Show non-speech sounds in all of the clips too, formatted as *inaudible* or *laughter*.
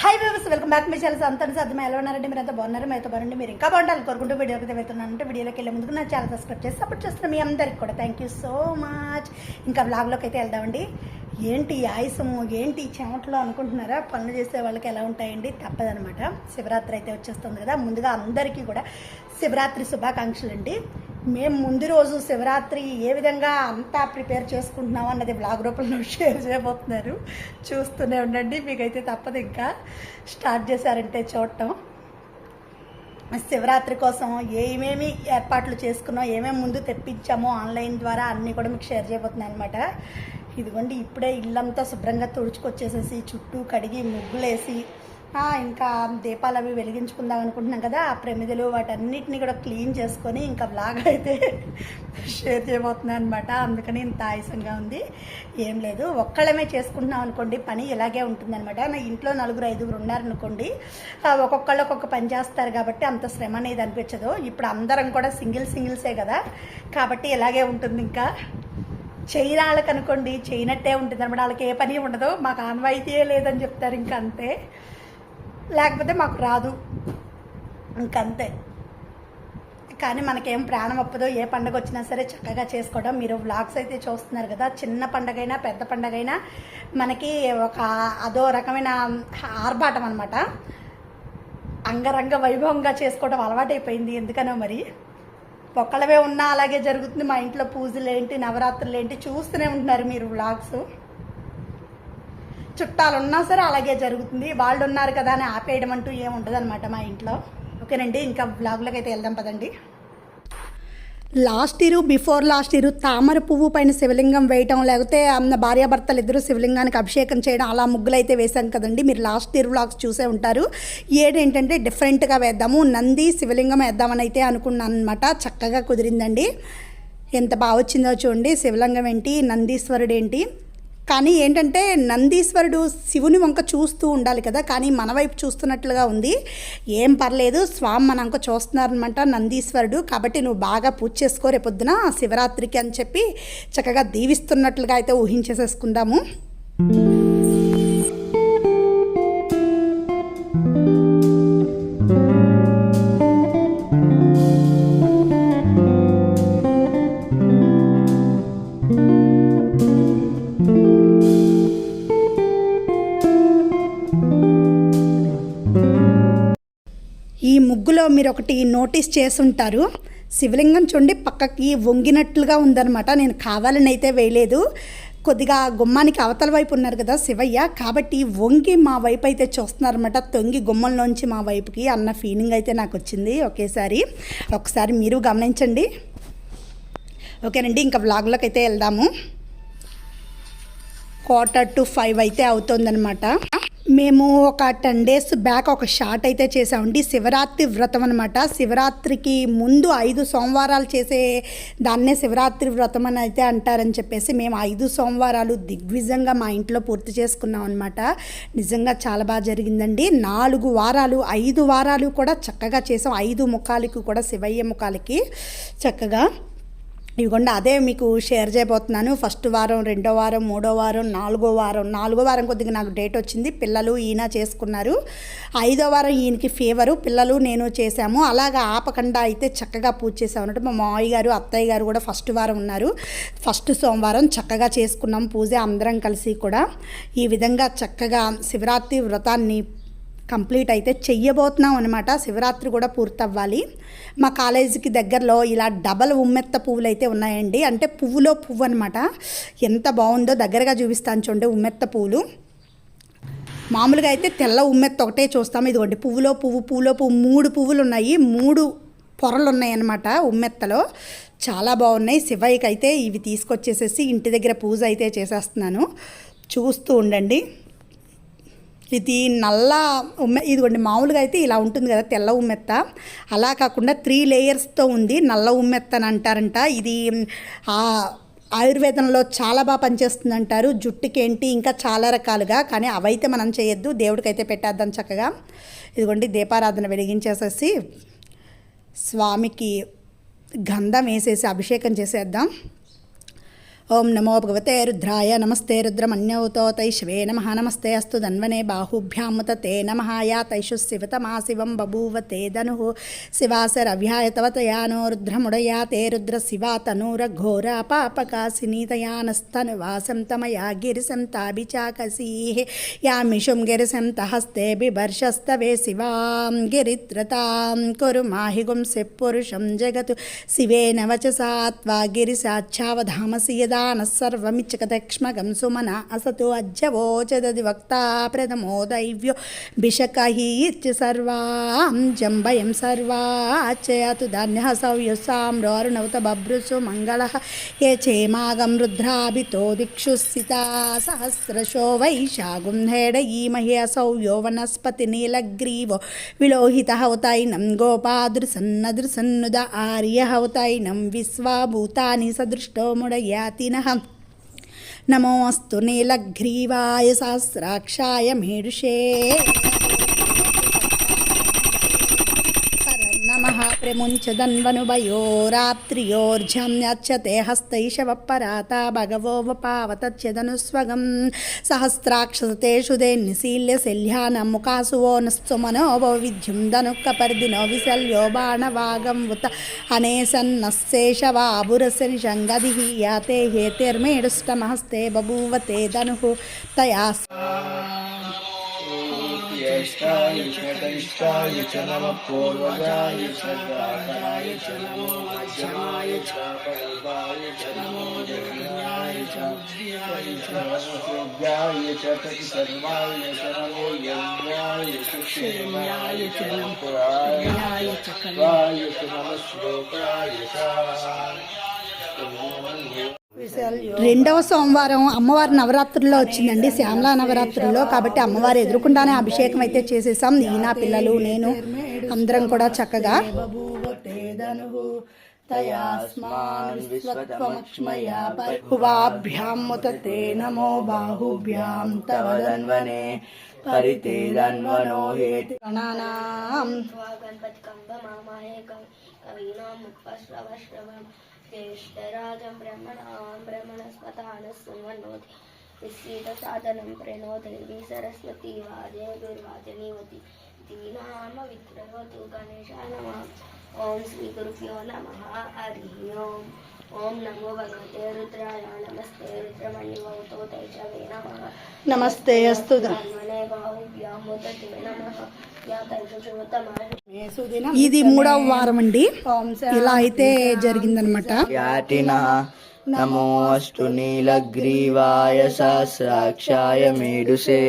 High viewers welcome back మీ channels అంతా సాధ్యమే ఎలా ఉన్నారండి మీరు అంతా బాగున్నారు? మీతో బాగుండి మీరు ఇంకా బాగుండాలి కోరుకుంటూ వీడియోకి అయితే వెళ్తున్నాను వీడియోలోకి వెళ్ళే ముందుకు నా ఛానల్ సబ్స్క్రైబ్ చేసి సపోర్ట్ చేస్తున్న మీ అందరికి కూడా థ్యాంక్ యూ సో మచ్ ఇంకా బ్లాగ్లోకి అయితే వెళ్దామండి. ఏంటి ఆయుసము? ఏంటి చెమటలు అనుకుంటున్నారా? పనులు చేసే వాళ్ళకి ఎలా ఉంటాయండి? తప్పదనమాట శివరాత్రి అయితే వచ్చేస్తుంది కదా. ముందుగా అందరికీ కూడా శివరాత్రి శుభాకాంక్షలు అండి మేము ముందు రోజు శివరాత్రి ఏ విధంగా అంతా ప్రిపేర్ చేసుకుంటున్నాం అన్నది బ్లాగ్ రూపంలో *laughs* షేర్ చేయబోతున్నారు. చూస్తూనే ఉండండి. మీకైతే తప్పదు ఇంకా స్టార్ట్ చేశారంటే చూడటం. శివరాత్రి కోసం ఏమేమి ఏర్పాట్లు చేసుకున్నాం ఏమేమి ముందు తెప్పించామో ఆన్లైన్ ద్వారా అన్నీ కూడా మీకు షేర్ చేయబోతున్నాను అనమాట ఇదిగోండి ఇప్పుడే ఇల్లంతా శుభ్రంగా తుడుచుకొచ్చేసేసి చుట్టూ కడిగి ముగ్గులేసి ఇంకా దీపాలు అవి వెలిగించుకుందాం అనుకుంటున్నాం కదా ఆ ప్రమిదలు వాటన్నిటిని కూడా క్లీన్ చేసుకొని ఇంకా బ్లాగ్ అయితే షేర్ చేయబోతున్నాను అనమాట అందుకని ఇంత ఆయాసంగా ఉంది. ఏం లేదు ఒక్కళ్ళమే చేసుకుంటున్నాం అనుకోండి పని ఇలాగే ఉంటుందన్నమాట. నా ఇంట్లో నలుగురు ఐదుగురు ఉన్నారనుకోండి ఒక్కొక్కళ్ళు ఒక్కొక్క పని చేస్తారు కాబట్టి అంత శ్రమ అనేది అనిపించదు. ఇప్పుడు అందరం కూడా సింగిల్ సింగిల్సే కదా కాబట్టి ఇలాగే ఉంటుంది ఇంకా. చేయని వాళ్ళకి అనుకోండి చేయనట్టే ఉంటుంది అనమాట వాళ్ళకి ఏ పని ఉండదు మాకు ఆన్వాయితీయే లేదని చెప్తారు ఇంకా అంతే. లేకపోతే మాకు రాదు. ఇంకంతే. కానీ మనకేం ప్రాణం ఒప్పదో ఏ పండగ వచ్చినా సరే చక్కగా చేసుకోవడం. మీరు వ్లాగ్స్ అయితే చూస్తున్నారు కదా చిన్న పండగైనా పెద్ద పండగైనా మనకి ఒక అదో రకమైన ఆర్భాటం అనమాట అంగరంగ వైభవంగా చేసుకోవడం అలవాటైపోయింది. ఎందుకనో మరి? ఒక్కళ్ళవే ఉన్నా అలాగే జరుగుతుంది. మా ఇంట్లో పూజలు ఏంటి నవరాత్రులు ఏంటి చూస్తూనే ఉంటున్నారు మీరు వ్లాగ్స్. చుట్టాలు ఉన్నా సరే అలాగే జరుగుతుంది. వాళ్ళు ఉన్నారు కదా అని ఆపేయడం అంటూ ఏముండదు అనమాట మా ఇంట్లో. ఓకేనండి ఇంకా బ్లాగ్లోకి అయితే వెళ్దాం పదండి. Last year before last year తామర పువ్వు పైన శివలింగం వేయటం లేకపోతే అన్న భార్యాభర్తలు ఇద్దరు శివలింగానికి అభిషేకం చేయడం అలా ముగ్గులు అయితే వేశాం కదండి. మీరు లాస్ట్ ఇయర్ వ్లాగ్స్ చూసే ఉంటారు. ఏడేంటంటే డిఫరెంట్గా వేద్దాము నంది శివలింగం వేద్దామని అయితే అనుకున్నాను అనమాట చక్కగా కుదిరిందండి. ఎంత బాగా వచ్చిందో చూడండి. శివలింగం ఏంటి? నందీశ్వరుడు ఏంటి కానీ ఏంటంటే నందీశ్వరుడు శివుని వంక చూస్తూ ఉండాలి కదా కానీ మన వైపు చూస్తున్నట్లుగా ఉంది. ఏం పర్లేదు స్వామి మన వంక చూస్తున్నారనమాట నందీశ్వరుడు. కాబట్టి నువ్వు బాగా పూజ చేసుకో రేపొద్దున శివరాత్రికి అని చెప్పి చక్కగా దీవిస్తున్నట్లుగా అయితే ఊహించేసేసుకుందాము. ముగ్గులో మీరు ఒకటి నోటీస్ చేసుంటారు. శివలింగం చూడండి పక్కకి వంగినట్లుగా ఉందనమాట నేను కావాలని అయితే వేయలేదు. కొద్దిగా గుమ్మానికి అవతల వైపు ఉన్నారు కదా శివయ్య కాబట్టి వంగి మా వైపు అయితే చూస్తున్నారన్నమాట. తొంగి గుమ్మంలోంచి మా వైపుకి అన్న ఫీలింగ్ అయితే నాకు వచ్చింది ఒకేసారి. ఒకసారి మీరు గమనించండి. ఓకేనండి ఇంకా వ్లాగ్లోకి అయితే వెళ్దాము. క్వార్టర్ టు ఫైవ్ అయితే అవుతుందన్నమాట. మేము ఒక టెన్ డేస్ బ్యాక్ ఒక షార్ట్ అయితే చేసామండి శివరాత్రి వ్రతం అనమాట శివరాత్రికి ముందు ఐదు సోమవారాలు చేసే దాన్నే శివరాత్రి వ్రతం అని అయితే అంటారని చెప్పేసి మేము ఐదు సోమవారాలు దిగ్విజంగా మా ఇంట్లో పూర్తి చేసుకున్నాం అనమాట నిజంగా చాలా బాగా జరిగిందండి. నాలుగు వారాలు ఐదు వారాలు కూడా చక్కగా చేసాం. ఐదు ముఖాలకి కూడా శివయ్య ముఖాలకి చక్కగా. ఇదిగోండి అదే మీకు షేర్ చేయబోతున్నాను. ఫస్ట్ వారం రెండో వారం మూడో వారం నాలుగో వారం. నాలుగో వారం కొద్దిగా నాకు డేట్ వచ్చింది. పిల్లలు ఈయన చేసుకున్నారు. ఐదో వారం ఈయనకి ఫీవరు. పిల్లలు నేను చేశాము. అలాగా ఆపకుండా అయితే చక్కగా పూజ చేసాము అన్నట్టు మా మావయ్య గారు అత్తయ్య గారు కూడా ఫస్ట్ వారం ఉన్నారు. ఫస్ట్ సోమవారం చక్కగా చేసుకున్నాం పూజ అందరం కలిసి కూడా. ఈ విధంగా చక్కగా శివరాత్రి వ్రతాన్ని కంప్లీట్ అయితే చెయ్యబోతున్నాం అనమాట శివరాత్రి కూడా పూర్తవ్వాలి. మా కాలేజీకి దగ్గరలో ఇలా డబల్ ఉమ్మెత్త పువ్వులు అయితే ఉన్నాయండి. అంటే పువ్వులో పువ్వు అనమాట ఎంత బాగుందో దగ్గరగా చూపిస్తాను చూడండి ఉమ్మెత్త పువ్వులు. మామూలుగా అయితే తెల్ల ఉమ్మెత్త ఒకటే చూస్తాము. ఇదిగోండి పువ్వులో పువ్వు పువ్వులో పువ్వు మూడు పువ్వులు ఉన్నాయి మూడు పొరలు ఉన్నాయి అన్నమాట ఉమ్మెత్తలో. చాలా బాగున్నాయి. శివయ్యకి అయితే ఇవి తీసుకొచ్చేసేసి ఇంటి దగ్గర పూజ అయితే చేసేస్తున్నాను. చూస్తూ ఉండండి. ఇది నల్ల ఉమ్మె ఇదిగోండి మామూలుగా అయితే ఇలా ఉంటుంది కదా తెల్ల ఉమ్మెత్త. అలా కాకుండా త్రీ లేయర్స్తో ఉంది నల్ల ఉమ్మెత్త అని అంటారంట. ఇది ఆ ఆయుర్వేదంలో చాలా బాగా పనిచేస్తుంది అంటారు. జుట్టుకి ఏంటి ఇంకా చాలా రకాలుగా కానీ అవైతే మనం చేయొద్దు. దేవుడికైతే పెట్టేద్దాం చక్కగా. ఇదిగోండి దీపారాధన వెలిగించేసేసి స్వామికి గంధం వేసేసి అభిషేకం చేసేద్దాం. ओं नमो भगवते रुद्राय, नमस्ते रुद्रमण्यौतौ तो तैश्वे नम। नमस्ते अस्तु दन्वने बाहुभ्यामुत ते नम। या तैषु शिवतमा शिव बभूव ते धनु। शिवासरव्याय तवतया नो रुद्रमुडया। ते रुद्र शिवा तनूर घोर पापकाशिनीतया नस्तनुवासं तमया गिरिशं ताभिचाकसी यामिषुं गिरिशं तहस्ते बिभर्षस्तवे शिवां गिरित्रतां कुरु माहिगुं सिपुरुषं जगतु। शिवेन वचसा त्वा गिरिशाच्छावधामसि यदा సర్వమిచ్చకదక్ష్మగం సుమన అసతు అజ్జవోచదది వక్త ప్రథమో దైవ్యో బిషకహీత్య సర్వాం జంబయం సర్వాచయతు ధాన్య సౌయసాం రోరుణవత బభ్రుసు మంగళ ఏ చేమాగం రుద్రాభితో దిక్షు స్థితా సహస్రశో వైశాగుం హేడ హేడయీమహి అసౌ యో వనస్పతి నీలగ్రీవో విలోహిత హౌతైనం గోపాదృసన్నదృసన్నుద ఆర్య హౌతైనం విశ్వాభూతాని సదృష్టో ముడయాతి मुडयातिनः नमोऽस्तु नीलग्रीवाय सहस्राक्षाय मेरुषे प्रमुञ्चदन्वनुभयोराप्त्रियोर्झं यच्छते हस्तैशवपराता भगवो वपावतच्यदनुस्वगं सहस्राक्षसतेषु देन्निशील्य शल्यानमुखासुवो नस्तु मनोभो विद्युं धनुःकपर्दिनो विशल्यो बाणवागं उत अनेसन्नस्येषवाबुरसरिषङ्गदिः याते हेतिर्मेडुष्टमहस्ते बभूव ते धनुः तया ज्येष्ठाय च कनिष्ठाय च नमः पूर्वजाय च प्रातराय च नमो मध्यमाय च पर्वाय च नमो जगन्याय च मुद्रियाय च नमोज्ञाय च सर्वाय च नमो यज्ञाय च क्षेमाय च नमः पुराय च कल्याय च नमः श्लोकाय च రెండవ సోమవారం అమ్మవారి నవరాత్రుల్లో వచ్చిందండి. శ్యామలా నవరాత్రుల్లో కాబట్టి అమ్మవారు ఎదురుకుండానే అభిషేకం అయితే చేసేసాం. ఈయన పిల్లలు నేను అందరం కూడా చక్కగా తయాస్మాభ్యాముతే ज्येष्ठराजं ब्रह्मणां ब्रह्मणस्पतानः सुमनोति विस्मितसादनं प्रणोदेवी सरस्वती वाजे दुर्वाजनीवती। गणेशाय नमः नमः। ఓం శ్రీ గురుభ్యో నమ హరి ఓం. ఓం నమో భగవతే రుద్రాయ నమస్తే రుద్రమణి భవతో తైజవే నమ. నమస్తే అస్తు ఇది మూడవ వారం అండి ఇలా అయితే జరిగిందనమాట నమోస్తు నీలగ్రీవాయ సహస్రాక్షాయ మేడుసే.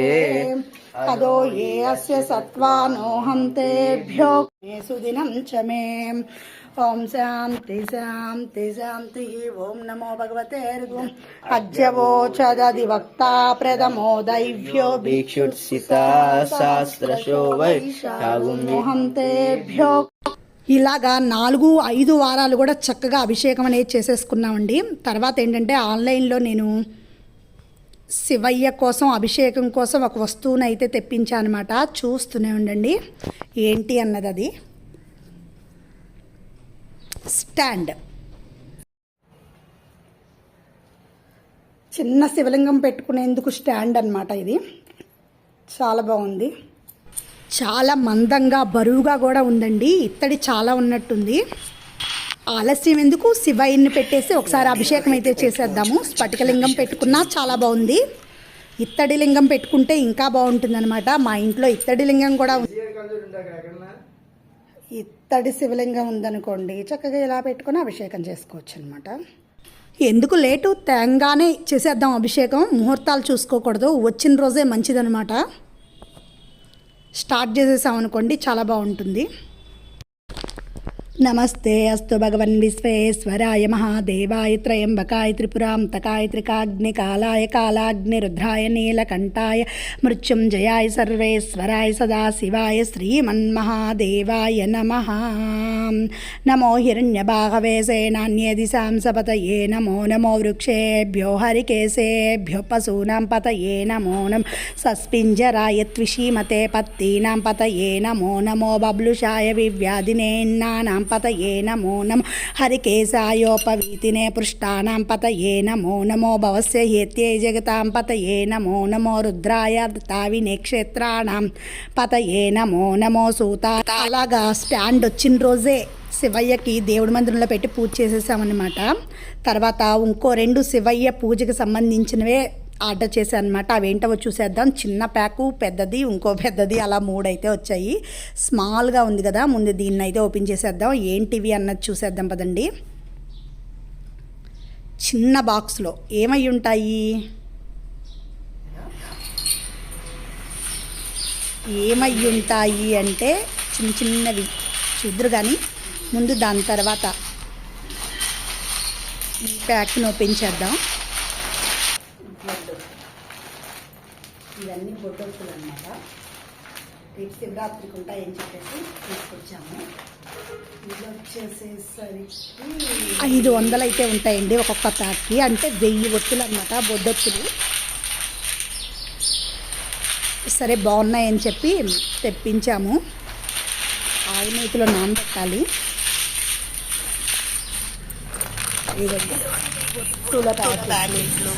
मेडुसे అదో ఏ అస్య సత్వానోహం తేభ్యో సుదినం చ మే ఓం శాంతి శాంతి శాంతి ఓం నమో భగవతే ఋగ్వం అజ్జవోచదది వక్తా ప్రథమో దైవ్యో भिक्षुत्सिता सहस्रशो वै शागुम्ये మోహం తేభ్యో ఇలాగా నాలుగు ఐదు వారాలు కూడా చక్కగా అభిషేకం అనేది చేసేసుకున్నామండి తర్వాత ఏంటంటే ఆన్లైన్లో నేను శివయ్య కోసం అభిషేకం కోసం ఒక వస్తువుని అయితే తెప్పించానమాట. చూస్తూనే ఉండండి. ఏంటి అన్నది అది? స్టాండ్. చిన్న శివలింగం పెట్టుకునేందుకు స్టాండ్ అన్నమాట ఇది. చాలా బాగుంది. చాలా మందంగా బరువుగా కూడా ఉందండి. ఇత్తడి చాలా ఉన్నట్టుంది. ఆలస్యం ఎందుకు? శివయ్యని పెట్టేసి ఒకసారి అభిషేకం అయితే చేసేద్దాము. స్ఫటికలింగం పెట్టుకున్నా చాలా బాగుంది. ఇత్తడి లింగం పెట్టుకుంటే ఇంకా బాగుంటుందన్నమాట. మా ఇంట్లో ఇత్తడి లింగం కూడా ఉంది. ఇత్తడి శివలింగం ఉందనుకోండి చక్కగా ఇలా పెట్టుకుని అభిషేకం చేసుకోవచ్చు అనమాట ఎందుకు లేటు? తేంగానే చేసేద్దాం అభిషేకం. ముహూర్తాలు చూసుకోకూడదు. వచ్చిన రోజే మంచిదనమాట స్టార్ట్ చేసేసాం అనుకోండి చాలా బాగుంటుంది. నమస్తే అస్తు భగవన్ విశ్వేశ్వరాయ మహాదేవాయ త్రయంబకాయ త్రిపురాంతకాయ త్రికాగ్నికాలాయ కాలాగ్నిరుద్రాయ నీలకంఠాయ మృత్యుంజయాయ సర్వేశ్వరాయ సదాశివాయ శ్రీమన్మహాదేవాయ నమ నమో హిరణ్యబాహవే సేనాన్యే దిశాం సపతయే నమో నమో వృక్షేభ్యో హరికేశేభ్యో పశూనాం పతయే నమో నమ సస్పింజరాయ త్విషీమతే పత్తీనాం పతయే నమో నమో బబ్లుషాయ వివ్యాధినేన్నానాం పతయే నమో నమో. హరికేశాయోపవీతినే పృష్టానాం పతయే నమో నమో. భవస్య హేత్యే జగతాం పతయే నమో నమో. రుద్రాయ తావినే క్షేత్రాణం పతయే నమో నమో. సూత అలాగా స్టాండ్ వచ్చిన రోజే శివయ్యకి దేవుడి మందిరంలో పెట్టి పూజ చేసేసామన్నమాట. తర్వాత ఇంకో రెండు శివయ్య పూజకి సంబంధించినవే ఆర్డర్ చేశాను అనమాట అవేంటవో చూసేద్దాం. చిన్న ప్యాకు పెద్దది ఇంకో పెద్దది అలా మూడు అయితే వచ్చాయి. స్మాల్గా ఉంది కదా ముందు దీన్ని అయితే ఓపెన్ చేసేద్దాం. ఏంటివి అన్నది చూసేద్దాం పదండి. చిన్న బాక్స్లో ఏమై ఉంటాయి? ఏమై ఉంటాయి అంటే చిన్న చిన్నవి. చూద్దరు కానీ ముందు దాని తర్వాత ఈ ప్యాక్ని ఓపెన్ చేద్దాం. ఇవన్నీ అనమాట రేపు శివరాత్రికి ఉంటాయని చెప్పేసి తీసుకొచ్చాము. ఇది వచ్చేసేసరికి ఐదు వందలు అయితే ఉంటాయండి ఒక్కొక్క ప్యాక్కి. అంటే వెయ్యి ఒత్తులు అనమాట బొడ్డొచ్చులు సరే బాగున్నాయని చెప్పి తెప్పించాము. ఆవు నేతిలో నానబెట్టాలి. ఇదండి పూల ప్యాకెట్లు.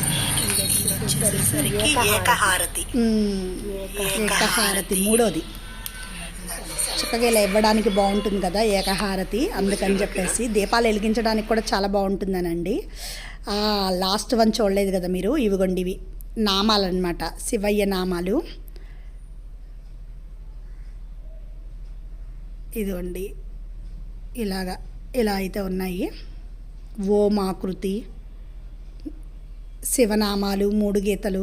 ఏకహారతి. మ్మ్. ఏకహారతి. మూడోది. చక్కగా ఇలా ఇవ్వడానికి బాగుంటుంది కదా ఏకహారతి అందుకని చెప్పేసి దీపాలు వెలిగించడానికి కూడా చాలా బాగుంటుందనండి. లాస్ట్ వన్ చూడలేదు కదా మీరు? ఇవిగోండి ఇవి. నామాలు అనమాట శివయ్య నామాలు. ఇదిగోండి. ఇలాగా ఇలా అయితే ఉన్నాయి. ఓం ఆకృతి శివనామాలు మూడు గీతలు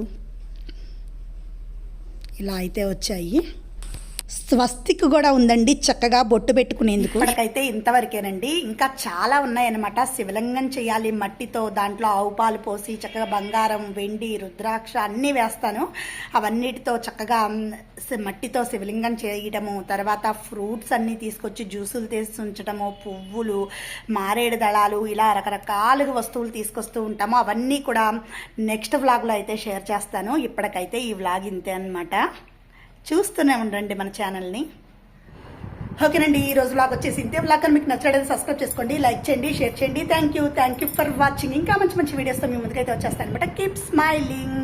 ఇలా అయితే వచ్చాయి. స్వస్తిక్ కూడా ఉందండి చక్కగా బొట్టు పెట్టుకునేందుకు. ఇప్పటికైతే ఇంతవరకేనండి. ఇంకా చాలా ఉన్నాయన్నమాట. శివలింగం చేయాలి మట్టితో దాంట్లో ఆవు పాలు పోసి చక్కగా బంగారం వెండి రుద్రాక్ష అన్నీ వేస్తాను. అవన్నిటితో చక్కగా మట్టితో శివలింగం చేయడము తర్వాత ఫ్రూట్స్ అన్నీ తీసుకొచ్చి జ్యూసులు తీసి ఉంచడము పువ్వులు మారేడు దళాలు ఇలా రకరకాలుగా వస్తువులు తీసుకొస్తూ ఉంటాము. అవన్నీ కూడా నెక్స్ట్ వ్లాగ్లో అయితే షేర్ చేస్తాను. ఇప్పటికైతే ఈ వ్లాగ్ ఇంతే అనమాట చూస్తూనే ఉండండి మన ఛానల్ని ఓకేనండి ఈ రోజు బ్లాగ్ వచ్చేసి ఇంతే. బ్లాగ్ మీకు నచ్చడానికి సబ్స్క్రైబ్ చేసుకోండి లైక్ చేయండి షేర్ చేయండి. Thank you thank you for watching ఇంకా మంచి మంచి వీడియోస్తో మీ ముందుకైతే వచ్చేస్తాను అనమాట కీప్ స్మైలింగ్